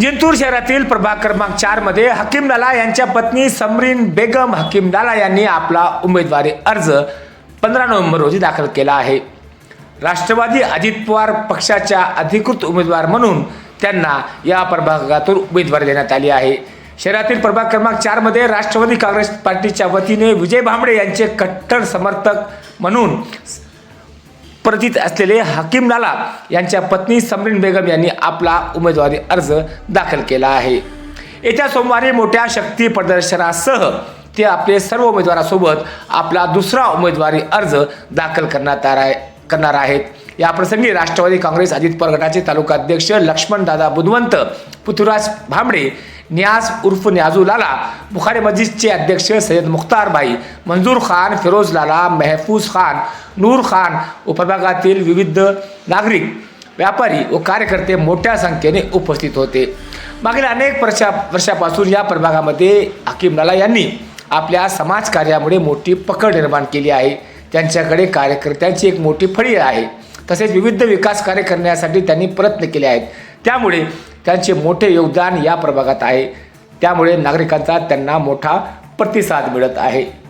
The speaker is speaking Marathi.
जिंतूर शहरातील प्रभाग क्रमांक चारमध्ये हकीम दाला यांच्या पत्नी समरीन बेगम हकीम दाला यांनी आपला उमेदवारी अर्ज पंधरा नोव्हेंबर रोजी दाखल केला आहे. राष्ट्रवादी अजित पवार पक्षाच्या अधिकृत उमेदवार म्हणून त्यांना या प्रभागातून उमेदवारी देण्यात आली आहे. शहरातील प्रभाग क्रमांक चारमध्ये राष्ट्रवादी काँग्रेस पार्टीच्या वतीने विजय भांबळे यांचे कट्टर समर्थक म्हणून प्रतीत असलेले हकीम लाला यांच्या पत्नी समरीन बेगम यांनी आपला उमेदवारी अर्ज दाखल केला आहे. येत्या सोमवारी मोठ्या शक्ती प्रदर्शनासह ते आपले सर्व उमेदवारासोबत आपला दुसरा उमेदवारी अर्ज दाखल करण्यात आहे करणार आहेत. याप्रसंगी राष्ट्रवादी काँग्रेस अजित पवार गटाचे तालुका अध्यक्ष लक्ष्मण दादा बुधवंत पृथ्वीराज भांबडे न्यास उर्फ न्याजू लाला बुखारी मस्जिदचे अध्यक्ष सय्यद मुख्तार भाई मंजूर खान फिरोज लाला मेहफूज खान नूर खान उपविभागातील विविध नागरिक व्यापारी व कार्यकर्ते मोठ्या संख्येने उपस्थित होते. मागील अनेक वर्षा वर्षापासून या प्रभागामध्ये हकीम लाला यांनी आपल्या समाजकार्यामुळे मोठी पकड निर्माण केली आहे. त्यांच्याकडे कार्यकर्त्यांची एक मोठी फळी आहे. तसेच विविध विकास कार्य करण्यासाठी त्यांनी प्रयत्न केले आहेत. त्यामुळे त्यांचे मोठे योगदान या प्रभागात आहे. त्यामुळे नागरिकांचा त्यांना मोठा प्रतिसाद मिळत आहे.